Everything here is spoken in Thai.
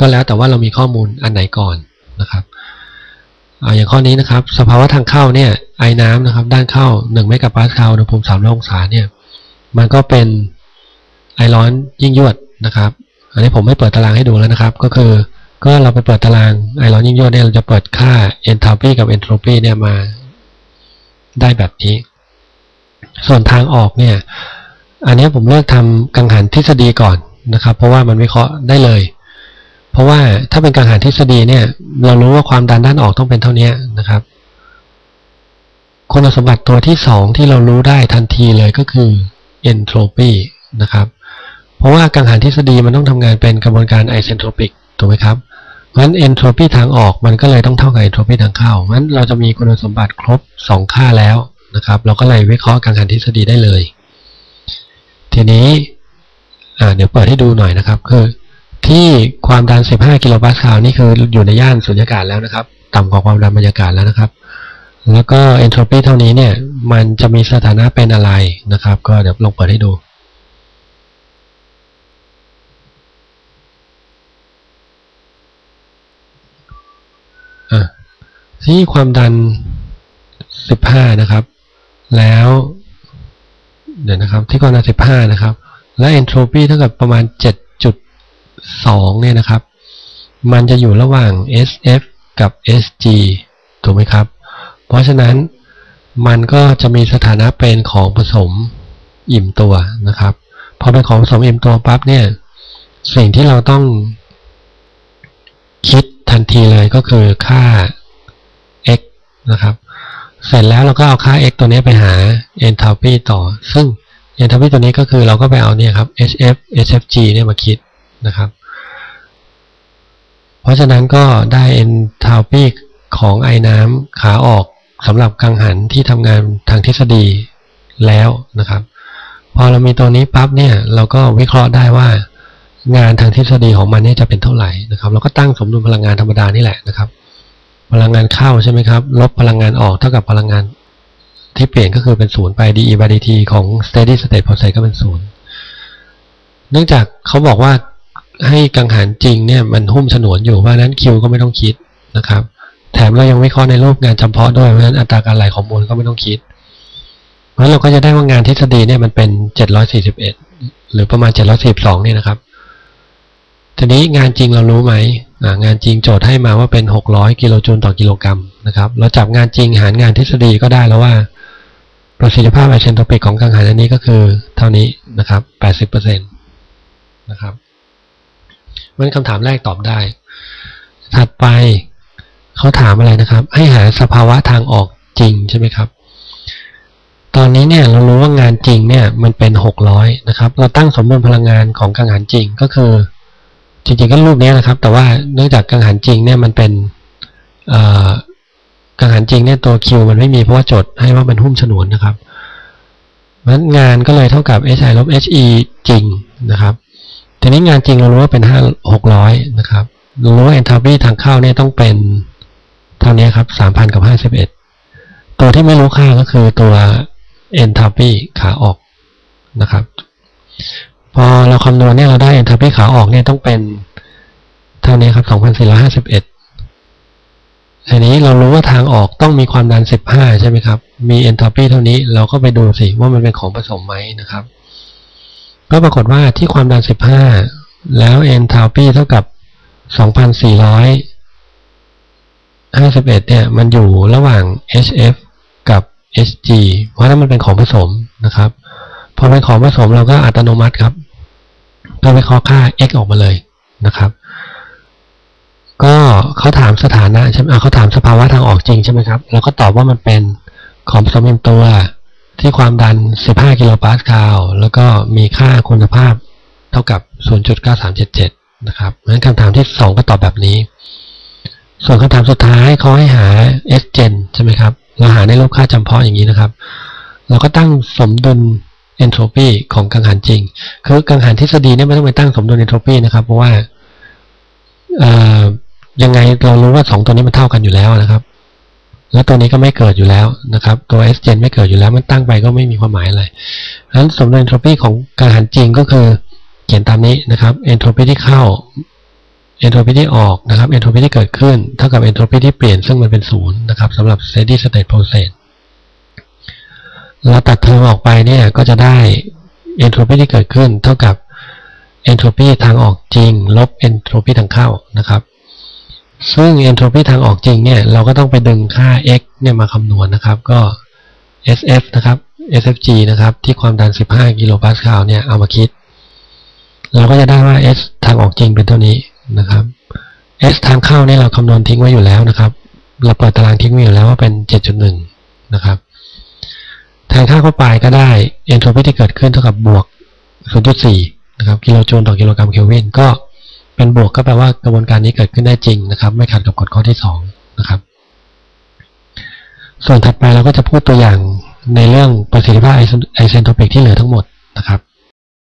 ก็แล้วแต่ว่าเรามีข้อมูลอันไหนก่อนนะครับอย่างข้อนี้นะครับ สภาวะทางเข้าเนี่ยไอ้น้ำนะครับ ด้านเข้า1เมกะปาสคาลอุณหภูมิ3องศาเนี่ย มันก็เป็นไอร้อนยิ่งยวดนะครับ อันนี้ผมไม่เปิดตารางให้ดูแล้วนะครับ ก็คือก็เราไปเปิดตารางไอร้อนยิ่งยวดเนี่ยเราจะเปิดค่า enthalpy กับ entropy เนี่ยมาได้แบบนี้ ส่วนทางออกเนี่ย อันนี้ผมเลือกทำกังหันทฤษฎีก่อนนะครับ เพราะว่ามันวิเคราะห์ได้เลย เพราะว่าถ้าเป็นกังหันทฤษฎีเนี่ย เรารู้ว่าความดันด้านออกต้องเป็นเท่านี้นะครับ คุณสมบัติตัวที่สองที่เรารู้ได้ทันทีเลยก็คือ entropy นะครับ เพราะว่ากังหันทฤษฎีมันต้องทำงานเป็นกระบวนการไอเซนโทรปิกถูกไหมครับเพราะฉะนั้น entropy ทางออกมันก็เลยต้องเท่ากับ entropy ทางเข้าเพราะฉะนั้นเราจะมีคุณสมบัติครบ 2 ค่าแล้วนะครับ เราก็เลยวิเคราะห์กังหันทฤษฎีได้เลย ทีนี้เดี๋ยวเปิดให้ดูหน่อยนะครับ คือ ที่ความดัน 15 กิโลปาสคาลนี่คืออยู่ในย่านสุญญากาศแล้วนะครับ ต่ำกว่าความดันบรรยากาศแล้วนะครับ แล้วก็ entropy เท่านี้เนี่ย มันจะมีสถานะเป็นอะไรนะครับ ก็เดี๋ยวลองเปิดให้ดูที่ความดัน 15 นะครับ แล้ว เดี๋ยวนะครับ ที่ความดัน 15 นะครับ และเอนโทรปีเท่ากับประมาณ 7 2เนี่ยนะครับ มันจะอยู่ระหว่าง SF กับ SG ถูกไหมครับ เพราะฉะนั้นมันก็จะมีสถานะเป็นของผสมอิ่มตัวนะครับ พอเป็นของผสมอิ่มตัวปั๊บเนี่ย สิ่งที่เราต้องคิดทันทีเลยก็คือค่า x นะครับ เสร็จแล้วเราก็เอาค่า x ตัวนี้ไปหา enthalpy ต่อ ซึ่ง enthalpy ตัวนี้ก็คือเราก็ไปเอาเนี่ยครับ hf hfg เนี่ยมาคิด นะครับ เพราะฉะนั้นก็ได้ enthalpy ของไอ้น้ำขาออกสำหรับกังหันที่ทำงานทางทฤษฎีแล้วนะครับ พอเรามีตัวนี้ปั๊บเนี่ย เราก็วิเคราะห์ได้ว่างานทางทฤษฎีของมันเนี่ยจะเป็นเท่าไหร่นะครับ เราก็ตั้งสมดุลพลังงานธรรมดานี่แหละนะครับ พลังงานเข้าใช่ไหมครับ ลบพลังงานออกเท่ากับพลังงานที่เปลี่ยนก็คือเป็นศูนย์ไป de by dt ของ steady state process ก็เป็นศูนย์เนื่องจากเขาบอกว่า ให้กังหันจริงเนี่ยมันหุ้มฉนวนอยู่เพราะนั้นคิวก็ไม่ต้องคิดนะครับ แถมเรายังวิเคราะห์ในรูปงานจำเพาะด้วยเพราะฉะนั้นอัตราการไหลของมวลก็ไม่ต้องคิด เพราะเราก็จะได้ว่างานทฤษฎีเนี่ยมันเป็น 741 หรือประมาณ 742เนี่ยนะครับ ทีนี้งานจริงเรารู้ไหมงานจริงโจทย์ให้มาว่าเป็น 600 กิโลจูลต่อกิโลกรัมนะครับเราจับงานจริงหารงานทฤษฎีก็ได้แล้วว่าประสิทธิภาพไอเชนโทปิกของกังหันอันนี้ก็คือเท่านี้นะครับ 80%นะครับ มันคำถามแรกตอบได้ ถัดไปเขาถามอะไรนะครับ ให้หาสภาวะทางออกจริงใช่ไหมครับ ตอนนี้เนี่ยเรารู้ว่างานจริงเนี่ยมันเป็น 600 นะครับ เราตั้งสมดุลพลังงานของกังหันจริงก็คือ จริงๆก็รูปนี้นะครับ แต่ว่าเนื่องจากกังหันจริงเนี่ยมันเป็นกังหันจริงเนี่ยตัวคิวมันไม่มีเพราะว่าจดให้ว่ามันหุ้มฉนวนนะครับเพราะงานก็เลยเท่ากับ hi ลบ he จริงนะครับ ทีนี้งานจริงเรารู้ว่าเป็นห้าหกร้อยนะครับรู้ว่า enthalpy ทางเข้าเนี่ยต้องเป็นเท่านี้ครับสามพันกับห้าสิบเอ็ดตัวที่ไม่รู้ค่าก็คือตัว enthalpy ขาออกนะครับ พอเราคำนวณเนี่ยเราได้ enthalpy ขาออกเนี่ยต้องเป็นเท่านี้ครับ2451อันนี้เรารู้ว่าทางออกต้องมีความดัน 15 ใช่ไหมครับ มี enthalpy เท่านี้ เราก็ไปดูสิว่ามันเป็นของผสมไหมนะครับ ก็ปรากฏว่าที่ความดัน 15 แล้ว enthalpy เท่ากับ 2,451 เนี่ย มันอยู่ระหว่าง HF กับ HG เพราะนั้นมันเป็นของผสมนะครับ พอเป็นของผสมเราก็อัตโนมัติครับ ก็ไปเคาะค่า x ออกมาเลยนะครับ ก็เขาถามสถานะใช่ไหมเขาถามสภาวะทางออกจริงใช่ไหมครับ เราก็ตอบว่ามันเป็นของผสมเป็นตัว ที่ความดัน 15 กิโลปาสคาล แล้วก็มีค่าคุณภาพเท่ากับ 0.9377 นะครับเพราะฉะนั้นคำถามที่ 2 ก็ตอบแบบนี้ ส่วนคำถามสุดท้ายเขาให้หา s gen ใช่ไหมครับ เราหาในรูปค่าจำเพาะอย่างนี้นะครับ เราก็ตั้งสมดุลเอนโทรปีของกังหันจริง คือกังหันทฤษฎีเนี่ยไม่ต้องไปตั้งสมดุลเอนโทรปีนะครับ เพราะว่ายังไงเรารู้ว่าสองตัวนี้มันเท่ากันอยู่แล้วนะครับ แล้วตัวนี้ก็ไม่เกิดอยู่แล้วนะครับ ตัว s gen ไม่เกิดอยู่แล้วมันตั้งไปก็ไม่มีความหมายอะไรดังนั้นสมดุลเอนโทรปีของกังหันจริงก็คือเขียนตามนี้นะครับเอนโทรปีที่เข้าเอนโทรปีที่ออกนะครับเอนโทรปีที่เกิดขึ้นเท่ากับเอนโทรปีที่เปลี่ยนซึ่งมันเป็นศูนย์นะครับสำหรับ steady state process เราตัดเทอมออกไปเนี่ยก็จะได้เอนโทรปีที่เกิดขึ้น เท่ากับเอนโทรปีทางออกจริง ลบเอนโทรปีทางเข้านะครับ ซึ่งเอนโทรปีทางออกจริงเนี่ย เราก็ต้องไปดึงค่า x เนี่ยมาคำนวณนะครับ ก็ sf นะครับ sfg นะครับ ที่ความดัน 15 กิโลปาสคาลเนี่ย เอามาคิด เราก็จะได้ว่า s ทางออกจริงเป็นเท่านี้นะครับ s ทางเข้าเนี่ยเราคำนวณทิ้งไว้อยู่แล้วนะครับ เราเปิดตารางทิ้งไว้อยู่แล้วว่าเป็น 7.1 นะครับแทนค่าเข้าไปก็ได้เอนโทรปีที่เกิดขึ้นเท่ากับบวก 0.4 นะครับ กิโลจูลต่อกิโลกรัมเคลวินก็ เป็นบวกก็แปลว่ากระบวนการนี้เกิดขึ้นได้จริงนะครับ ไม่ขัดกับกฎข้อที่2นะครับ ส่วนถัดไปเราก็จะพูดตัวอย่างในเรื่องประสิทธิภาพไอเซนโทรปิกที่เหลือทั้งหมดนะครับ